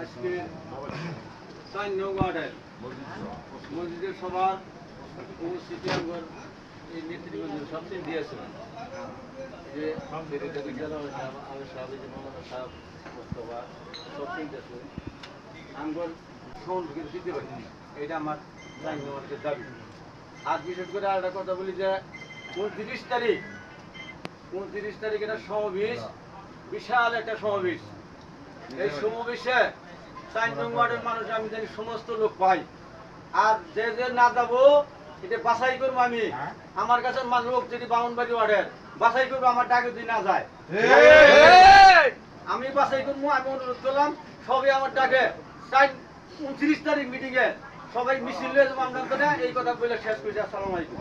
আজকে চার নং ওয়ার্ডের মসজিদের সবার উপস্থিতি আমার এই নেতৃবৃন্দ সবচেয়ে দিয়েছিলেন যে বিদ্যালয় সাহেব আমি সাহেব সবচেয়ে দিয়েছিলেন আমার কিন্তু দিতে পারি এটা আমার চার নং দাবি। আর বিশেষ করে আর কথা বলি যে উনত্রিশ তারিখ উনত্রিশ তারিখ এটা সমাবেশ বিশাল একটা সমাবেশ। এই সমাবেশে চার নং ওয়ার্ডের মানুষ আমি জানি সমস্ত লোক পাই। আর যে যে না যাব এটা বাছাই করব আমি। আমার কাছে লোক যদি বামনবাড়ি ওয়ার্ডের বাছাই করব আমার ডাকে যদি না যায়। আমি বাছাই করব আমি অনুরোধ করলাম সবাই আমার ডাকে। চার উনত্রিশ তারিখ মিটিং এ সবাই মিছিল নিয়ে যাব আমরা এই কথা বলে শেষ করছি। আসসালামু আলাইকুম।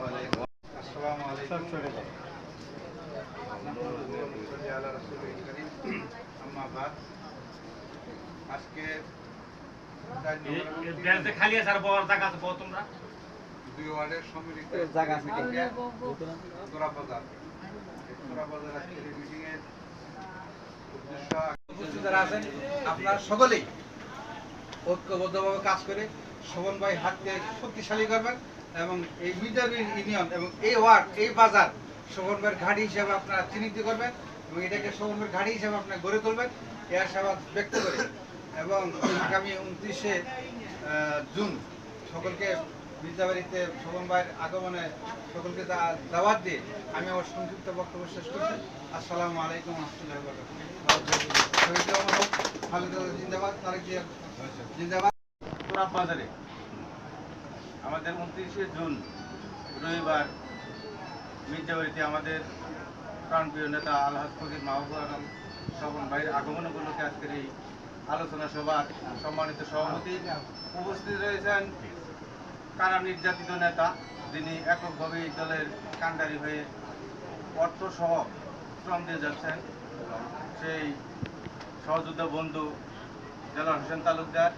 আসসালামু আলাইকুম। আপনারা সকলেই ঐক্যবদ্ধভাবে কাজ করে শোভন ভাই হাতকে শক্তিশালী করবেন এবং এই মির্জাবির ইউনিয়ন এবং এই ওয়ার্ড, এই বাজার শোভন ভাইয়ের ঘাঁটি হিসেবে আপনারা চিহ্নিত করবেন এবং এটাকে শোভন ভাইয়ের ঘাঁটি হিসেবে আপনারা গড়ে তুলবেন। এই আশাবাদ ব্যক্ত করে। এবং আগামী উনত্রিশে জুন সকলকে মির্জাবাড়িতে শোভন ভাইয়ের আগমনে সকলকে দাওয়াত দিয়ে আমি আমার সংক্ষিপ্ত বক্তব্য শেষ করছি। আসসালামু আলাইকুম জিন্দাবাদ। তারেক জিন্দাবাদ। বাজারে। আমাদের উনত্রিশে জুন রবিবার মির্জাবাড়িতে আমাদের প্রাণপ্রিয় নেতা আলহাজ ফকির মাহবুব আলম স্বপন ভাইয়ের আগমন উপলক্ষে আজকের এই আলোচনা সভার সম্মানিত সভাপতি উপস্থিত রয়েছেন কারা নির্যাতিত নেতা, যিনি এককভাবে এই দলের কাণ্ডারি হয়ে অর্থ সহ শ্রম দিয়ে যাচ্ছেন। সেই সহযোদ্ধা বন্ধু জেলা হোসেন তালুকদার।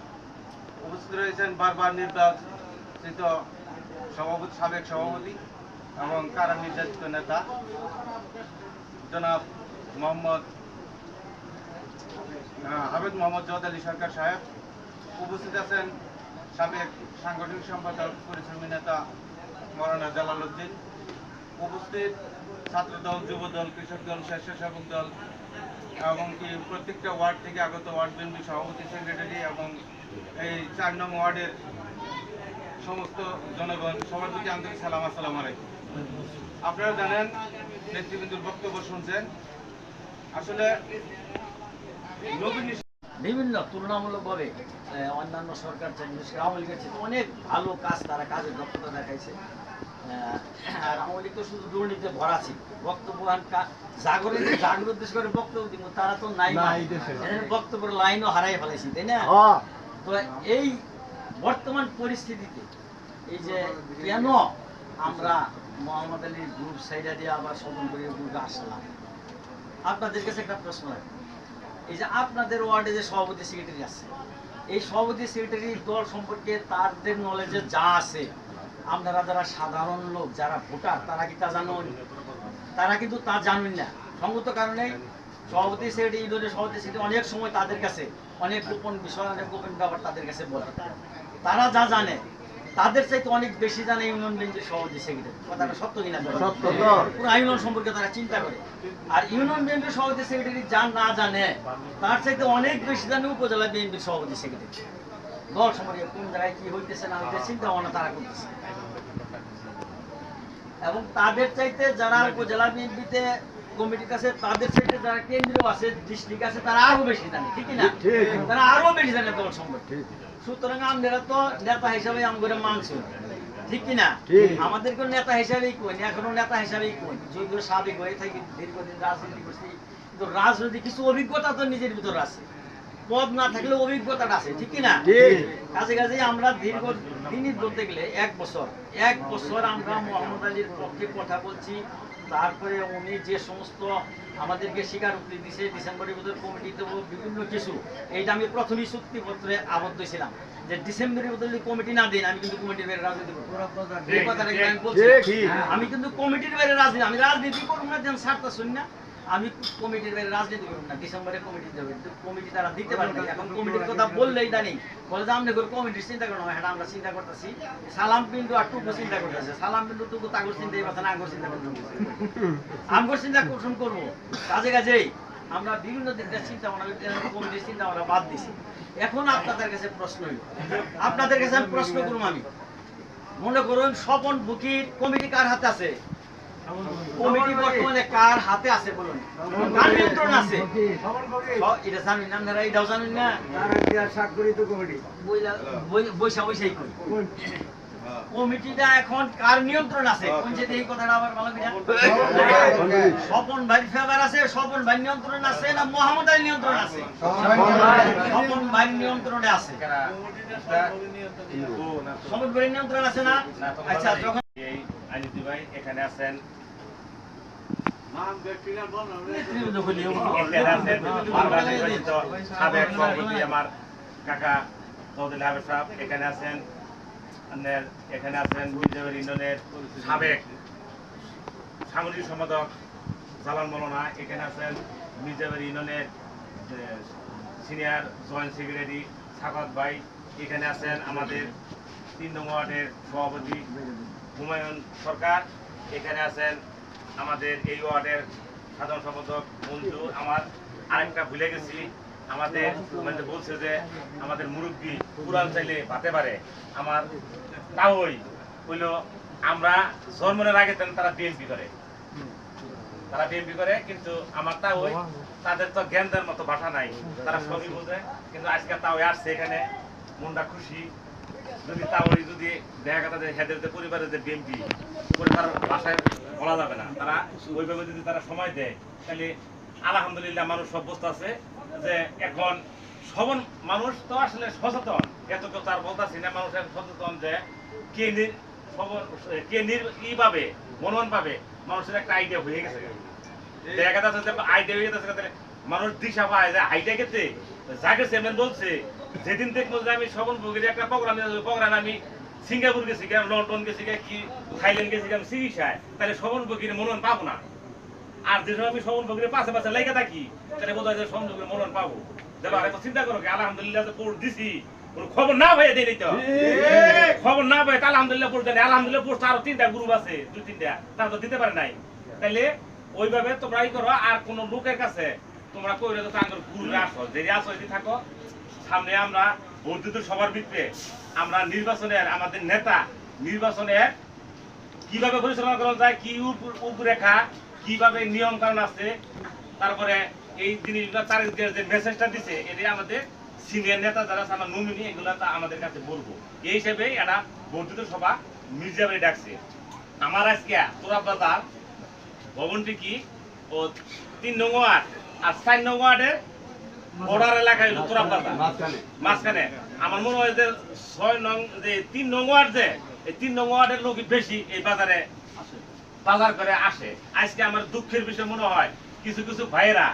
উপস্থিত রয়েছেন বারবার নির্বাচিত সভাপতি, সাবেক সভাপতি এবং কারা নির্যাতিত নেতা? জনাব মোহাম্মদ হাবিব মোহাম্মদ জওয়াদ আলী সরকার সাহেব। উপস্থিত আছেন সাবেক সাংগঠনিক সম্পাদক, পরিশ্রমী নেতা মৌলানা জালালউদ্দিন উপস্থিত ছাত্রদল, যুবদল, কৃষক দল, স্বেচ্ছাসেবক দল, এবং কি প্রত্যেকটা ওয়ার্ড থেকে আগত ওয়ার্ড বিএনপি সভাপতি, সেক্রেটারি এবং এই চার নং ওয়ার্ডের সমস্ত জনগণ সবার প্রতি আন্তরিক সালাম আসসালাম আলাইকুম। আপনারা জানেন নেতৃবৃন্দুর বক্তব্য শুনছেন। আসলে বিভিন্ন তুলনামূলকভাবে অন্যান্য সরকার আওয়ামী লীগের চেয়ে অনেক ভালো কাজ তারা কাজের দক্ষতা দেখাইছে। আর আওয়ামী লীগ তো শুধু দুর্নীতিতে ভরা ছিল। বক্তব্যবান কা- জাগরণ জাগর উদ্দেশ্য করে বক্তব্য দিব তারা তো নাই বক্তব্যের লাইনও হারাই ফেলেছি তাই না? তো এই বর্তমান পরিস্থিতিতে, এই যে কেন আমরা মোহাম্মদ আলীর গ্রুপ সাইডা দিয়ে আবার স্মরণ করে গ্রুপে আসলাম? আপনাদের কাছে একটা প্রশ্ন এই যে আপনাদের ওয়ার্ডে যে সভাপতি সেক্রেটারি আছে, এই সভাপতি সেক্রেটারি দল সম্পর্কে তাদের নলেজে যা আছে, আপনারা যারা সাধারণ লোক, যারা ভোটার, তারা কি তা জানেন? তারা কিন্তু তা জানেন না। সঙ্গত কারণে সভাপতি সেক্রেটারি ইউনিয়নের সভাপতি সেক্রেটারি অনেক সময় তাদের কাছে অনেক গোপন বিষয়, অনেক গোপন ব্যাপার তাদের কাছে বলে। তারা যা জানে তাদের চাইতে অনেক বেশি জানে ইউনিয়ন বেঞ্চের সভাপতি সেক্রেটারি কথাটা সত্য কিনা সত্য পুরো ইউনিয়ন সম্পর্কে তারা চিন্তা করে। আর ইউনিয়ন বিএনপির সভাপতি সেক্রেটারি যা না জানে তার চাইতে অনেক বেশি জানে উপজেলা বিএনপির সভাপতি সেক্রেটারি দল সম্পর্কে কোন জায়গায় কি হইতেছে না হইতেছে চিন্তা ভাবনা তারা করতেছে। এবং তাদের চাইতে যারা উপজেলা বিএনপিতে কমিটির কাছে তাদের যারা কেন্দ্রীয় আছে ডিস্ট্রিক্ট আছে তারা আরও বেশি জানে ঠিক না তারা আরও বেশি জানে দল সম্পর্কে। সুতরাং আমরা তো নেতা হিসাবে মানছি ঠিক কিনা? আমাদেরকে নেতা হিসাবেই কই এখনও নেতা হিসাবেই কই যদিও সাবেক হয়ে থাকি দীর্ঘদিন রাজনীতি করছি কিন্তু রাজনীতি কিছু অভিজ্ঞতা তো নিজের ভিতর আছে। পদ না থাকলে অভিজ্ঞতাটা আছে ঠিক কিনা? কাছে কাছে আমরা দীর্ঘ দিনই বলতে গেলে এক বছর এক বছর আমরা মোহাম্মদ আলীর পক্ষে কথা বলছি তারপরে উনি যে সমস্ত আমাদেরকে স্বীকারোক্তি দিছে ডিসেম্বরের ভিতরে কমিটিতে বিভিন্ন কিছু এইটা আমি প্রথমেই চুক্তিপত্রে আবদ্ধ ছিলাম যে ডিসেম্বরের ভিতরে যদি কমিটি না দিন আমি কিন্তু কমিটির বাইরে রাজনীতি করব। এই কথাটা আমি বলছি। আমি কিন্তু কমিটির বাইরে রাজনীতি আমি রাজনীতি করব না যেন স্বার্থ শুনি না। আমি কমিটির বাইরে রাজনীতি করব না ডিসেম্বরে কমিটি তো কমিটি তারা দিতে পারে না এখন কমিটির কথা বললেই জানি বলে যে আমরা কমিটির চিন্তা করব না হ্যাঁ আমরা চিন্তা করতেছি। সালাম আর টুকু চিন্তা করতেছে। সালাম টুকু তাগর চিন্তাই পাচ্ছে না আগর চিন্তা আমগর চিন্তা করব। কাজে কাজেই আমরা বিভিন্ন দিক চিন্তা ভাবনা কমিটির চিন্তা ভাবনা বাদ দিছি। এখন আপনাদের কাছে প্রশ্ন আপনাদের কাছে আমি প্রশ্ন করব আমি। মনে করুন স্বপন বুকির কমিটি কার হাতে আছে? কমিটি বর্তমানে কার হাতে আছে বলুন? কার নিয়ন্ত্রণ আছে? এটা জানেন না আপনারা? এটাও জানেন না? বৈশা বৈশাই করি। কমিটিটা এখন কার নিয়ন্ত্রণ আছে? কোন যে এই কথাটা আবার ভালো করে স্বপন ভাই ফেভার আছে, স্বপন ভাই নিয়ন্ত্রণ আছে না মোহাম্মদ আলী নিয়ন্ত্রণ আছে? স্বপন ভাই নিয়ন্ত্রণে আছে। স্বপন ভাই নিয়ন্ত্রণ আছে না? আচ্ছা যখন আইনজীবী ভাই, এখানে আছেন। আছেন এখানে আছেন সাবেক সাংগঠনিক সম্পাদক জালাল মৌলানা, এখানে আছেন বিজেপির ইউনিয়নের সিনিয়র জয়েন্ট সেক্রেটারি সাকাত ভাই, এখানে আছেন আমাদের তিন নম্বর সভাপতি হুমায়ুন সরকার, এখানে আছেন আমাদের এই ওয়ার্ডের সাধারণ সম্পাদক মঞ্জু আমার। আরেকটা ভুলে গেছি, আমাদের মানে বলছে যে আমাদের মুরব্বী কোরআন চাইলে পাতে পারে। আমার তাওই হইল আমরা জন্মের আগে তারা বিএনপি করে। তারা বিএনপি করে, কিন্তু আমার তা ওই, তাদের তো জ্ঞানদের মতো ভাষা নাই। তারা সবই বোঝে, কিন্তু আজকে তাও আসছে এখানে, মনটা খুশি। যদি তাও যদি দেখা কথা যে হেদের যে পরিবারের যে বিএনপি পরিবার ভাষায় বলা যাবে না। তারা ওইভাবে যদি তারা সময় দেয়, তাহলে আলহামদুলিল্লাহ মানুষ বুঝতে আছে যে এখন সবন মানুষ তো আসলে সচেতন। এত কেউ তার বলতেছি না, মানুষ সচেতন যে কে নি- সবন, কে নির ই পাবে, মনোনয়ন পাবে, মানুষের একটা আইডিয়া হয়ে গেছে। দেখা যাচ্ছে আইডিয়া হয়ে গেছে মানুষ দিশা পায় যে আইডিয়া গেছে যাকে চেয়ারম্যান বলছে যেদিন দেখব যে আমি শবন ভোগের একটা প্রোগ্রাম প্রোগ্রাম আমি সিঙ্গাপুর গেছি গিয়ে লন্ডন গেছি গিয়ে কি থাইল্যান্ড গেছি গিয়ে চিকিৎসায় তাহলে শবন ভোগের মনোনয়ন পাবো না। আর যে সময় আমি শবন ভোগের পাশে পাশে লেগে থাকি তাহলে বোধ হয় যে ভোগের মনোনয়ন পাবো। দেখো আরে চিন্তা করো কি আলহামদুলিল্লাহ যে পোস্ট দিছি খবর না হয়ে দেয় তো খবর না পাই তাহলে আলহামদুলিল্লাহ পোস্ট আলহামদুলিল্লাহ পোস্ট আরও তিনটা গ্রুপ আছে দুই তিনটা তারা তো দিতে পারে নাই। তাইলে ওইভাবে তোমরা ই করো আর কোন লোকের কাছে তোমরা কইলে তো আঙ্গুর ঘুরে আসো যে আসো যদি থাকো সামনে আমরা দিতে সবার ভিতরে আমরা নির্বাচনের আমাদের নেতা নির্বাচনের কীভাবে পরিচালনা করা যায়, কি উপরেখা, কীভাবে নিয়ম কারণ আছে, তারপরে এই জিনিসগুলো চারিদিকে যে মেসেজটা দিছে এটা আমাদের সিনিয়র নেতা যারা আমার নমিনি এগুলো আমাদের কাছে বলব। এই হিসেবে এরা বর্ধিত সভা মির্জাবাড়ি ডাকছে। আমার আজকে তোরা বাজার ভবনটি কি? ও তিন নং ওয়ার্ড। আর চার নং ওয়ার্ডের বর্ডার এলাকায় হলো তোরা বাজার। মাঝখানে। আমার মনে হয় যে ছয় নং যে তিন নং ওয়ার্ড যে এই তিন নং ওয়ার্ডের লোক বেশি এই বাজারে বাজার করে আসে। আজকে আমার দুঃখের বিষয় মনে হয় কিছু কিছু ভাইয়েরা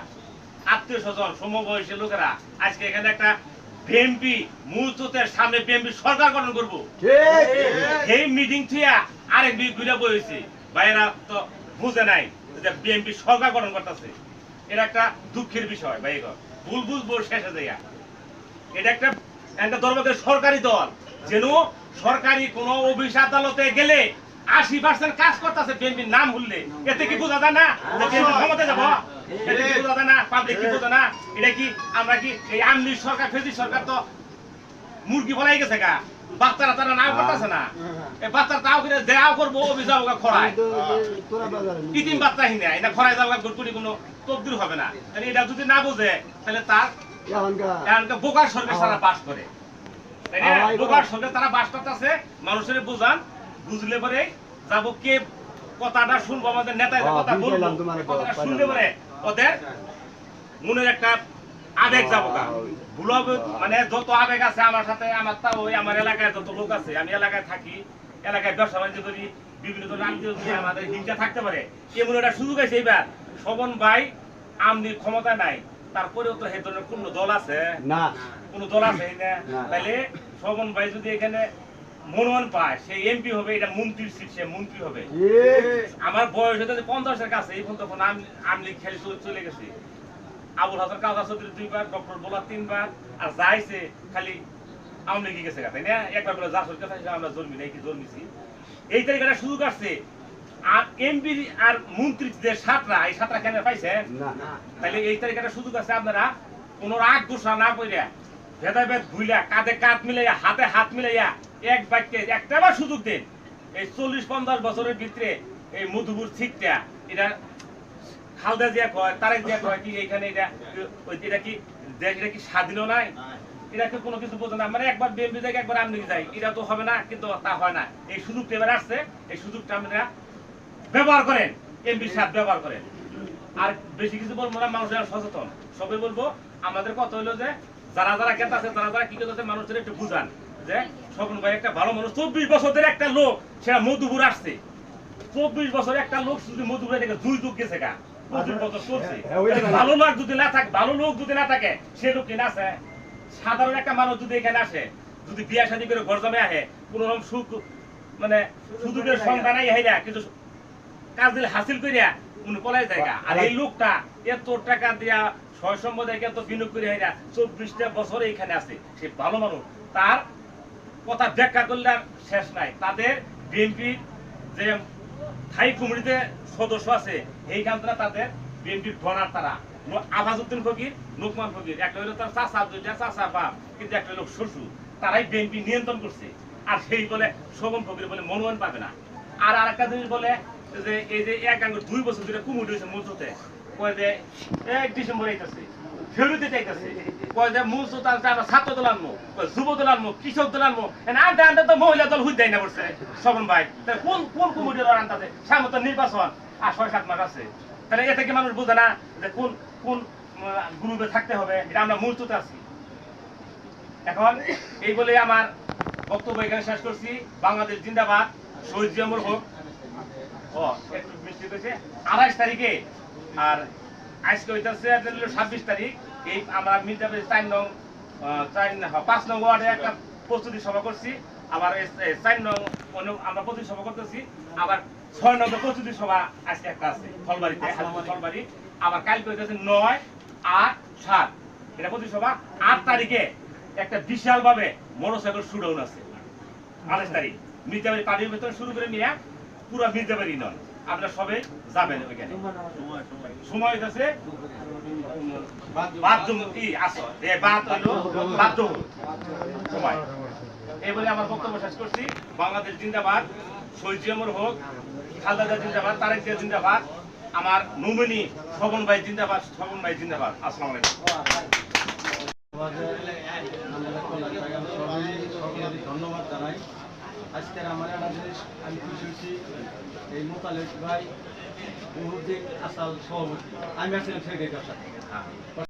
আত্মীয় স্বজন সমবয়সী লোকেরা আজকে এখানে একটা বিএমপি মুহূর্তের সামনে বিএমপি সরকার গঠন করব। এই মিটিং থিয়া আরেক দুই ঘুরে বইছে ভাইয়েরা তো বুঝে নাই যে বিএনপি সরকার গঠন করতেছে। এটা একটা দুঃখের বিষয় ভাই ভুল বুঝব শেষে এটা একটা একটা দরবারের সরকারি দল। যেন সরকারি কোনো অফিস আদালতে গেলে আশি পার্সেন্ট কাজ করতেছে বিএনপির নাম বললে এতে কি বোঝা যায় না? ক্ষমতা যাব? এতে কি বোঝা যায় না? পাবলিক কি বোঝে না? এটা কি আমরা কি এই আমলি সরকার ফেজি সরকার তো মুরগি বলাই গেছে গা? বাচ্চারা তারা নাও করতেছে না? এই বাচ্চারা তাও করে দেয়াও করব অভিযোগ খরায় ইতিম বাচ্চা হিনে এটা খরায় যাওয়া গুড়গুড়ি কোনো তবদিল হবে না। তাহলে এটা যদি না বোঝে তাহলে তার বোকার সরকার তারা বাস করে। বোকার সরকার তারা বাস করতেছে মানুষের বুঝান বুঝলে পরে যাব কে কথাটা শুনব আমাদের নেতা কথা বলব। কথাটা শুনলে পরে ওদের মনের একটা আবেগ যাব ভুল হবে- মানে যত আবেগ আছে আমার সাথে আমার তা ওই আমার এলাকায় যত লোক আছে আমি এলাকায় থাকি এলাকায় ব্যবসা বাণিজ্য করি বিভিন্ন ধরনের আমাদের হিংসা থাকতে পারে। একটা সুযোগ আছে এইবার? শোভন ভাই আমনি ক্ষমতা নাই। তারপরেও তো ধরনের কোন দল আছে? না। কোন দল আছে না? তাইলে শোভন ভাই যদি এখানে মনোনয়ন পায় সে এমপি হবে এটা মন্ত্রীর সিট সে মন্ত্রী হবে। আমার বয়স হতে পঞ্চাশের কাছে এই পর্যন্ত তখন আম- খেলে চলে- গেছে। আবুল হাসান কাজা চৌধুরী দুইবার ডক্টর বোলা তিনবার আর যাইছে খালি আওয়ামী লীগই গেছে তাই না? একবার বলে যা চাইছে আমরা জন্মি নাই কি জন্মিছি। এই তারিখে একটা সুযোগ আসছে আর এমপি আর মন্ত্রী যে সাতরা এই সাতরা কেন পাইছেন তাহলে এই তারিখে একটা সুযোগ আছে আপনারা কোন রাগ দোষা না কইরা ভেদাভেদ ভুইলা কাঁধে কাঁধ মিলাইয়া হাতে হাত মিলাইয়া এক বাক্যে একটা বার সুযোগ দেন। এই চল্লিশ পঞ্চাশ বছরের ভিতরে এই মধুপুর ঠিকটা এটা খালদা কয় তারেক দিয়া কয় কি এইখানে এটা এটা কি দেশ এটা কি স্বাধীনও নাই? এটা কি কোনো কিছু বোঝে না? মানে একবার বিএমপি থেকে একবার আমদিকে যাই এটা তো হবে না কিন্তু তা হয় না। এই সুযোগটা এবার আসছে। এই সুযোগটা আপনারা ব্যবহার করেন। এমপি সাহেব ব্যবহার করেন। আর বেশি কিছু বলব না মানুষ যেন সচেতন। সবে বলব আমাদের কথা হলো যে যারা যারা কেতা আছে যারা যারা কি করতেছে মানুষদের একটু বুঝান। যে স্বপ্ন ভাই একটা ভালো মানুষ চব্বিশ বছরের একটা লোক সেটা মধুপুর আসছে। চব্বিশ বছর একটা লোক শুধু মধুপুরে থেকে দুই যুগ গেছে গা। পঁচিশ বছর চলছে। ভালো লোক যদি না থাকে ভালো লোক যদি না থাকে সে লোক কিনা আছে? সাধারণ একটা মানুষ যদি এখানে আসে যদি বিয়া শাদী করে ঘর জমে আহে কোন রকম সুখ মানে সুযোগের সংখ্যা নাই কিন্তু কাজ দিলে হাসিল করিয়া উনি পলাই জায়গা আর এই লোকটা এত টাকা দিয়া ছয় সম্পদায় এত বিনিয়োগ করে হেরা চব্বিশটা বছর এখানে আছে সে ভালো মানুষ। তার কথা ব্যাখ্যা করলে আর শেষ নাই। তাদের বিএনপি যে থাই কমিটিতে সদস্য আছে এইখানটা তাদের বিএনপির ডনার তারা। আবাজউদ্দিন ফকির লোকমান ফকির। একটা হলো তার চাচা, দুইটা চাচা বাপ, কিন্তু একটা হলো শ্বশুর। তারাই বিএনপি নিয়ন্ত্রণ করছে। আর সেই বলে শোভন ফকির বলে মনোনয়ন পাবে না। আর আরেকটা জিনিস বলে যে, এই যে এক আঙ্গুর দুই বছর ধরে কুমুটি হয়েছে মঞ্চতে। কয় যে, এক ডিসেম্বর আইতাছে, ফেরুতে চাইতেছে যে তার আমরা ছাত্র দল আনব যুব দল আনব, কৃষক দল আনব। আনতে আনতে তো মহিলা দল হুই দেয় না বলছে শোভন ভাই। কোন কোন কুমুটি দল নির্বাচন? আর ছয়, সাত মাস আছে। তাহলে এ থেকে মানুষ বোঝে না যে কোন কোন গ্রুপে থাকতে হবে এটা আমরা মূর্ততে আছি। এখন এই বলে আমার বক্তব্য এখানে শেষ করছি। বাংলাদেশ জিন্দাবাদ শহীদ জিয়ামুর হোক ও একটু বৃষ্টি হয়েছে আড়াইশ তারিখে আর আজকে হইতেছে ছাব্বিশ তারিখ। এই আমরা মির্জাপুর চার নং চার হ্যাঁ, পাঁচ নং ওয়ার্ডে একটা প্রস্তুতি সভা করছি। আবার চার নং আমরা প্রস্তুতি সভা করতেছি। আবার ছয় নম্বর প্রস্তুতি সভা আজকে একটা আছে ফলবাড়িতে ফলবাড়ি। আবার কালকে হইতেছে নয়, আট, সাত। এটা প্রস্তুতি সভা আট তারিখে একটা বিশাল ভাবে মোটরসাইকেল শুডাউন আছে। আঠাশ তারিখ। মির্জাবাড়ি পার্টির ভেতরে শুরু করে নিয়ে পুরো মির্জাবাড়ি নয়। আপনারা সবে যাবেন সময় হইতেছে এই বলে আমার বক্তব্য শেষ করছি। বাংলাদেশ জিন্দাবাদ, শহীদ জিয়ামুর হোক, খালদা জিন্দাবাদ, তারেক জিয়া জিন্দাবাদ। আমার নমিনি শোভন ভাই জিন্দাবাদ শোভন ভাই জিন্দাবাদ। আসসালামু আলাইকুম। ধন্যবাদ জানাই। আজকের আমার একটা জিনিস আমি খুশি হচ্ছি এই মোতালেক ভাই মুহূর্তে আসাল সভাপতি। আমি আসলে সেক্রেটারি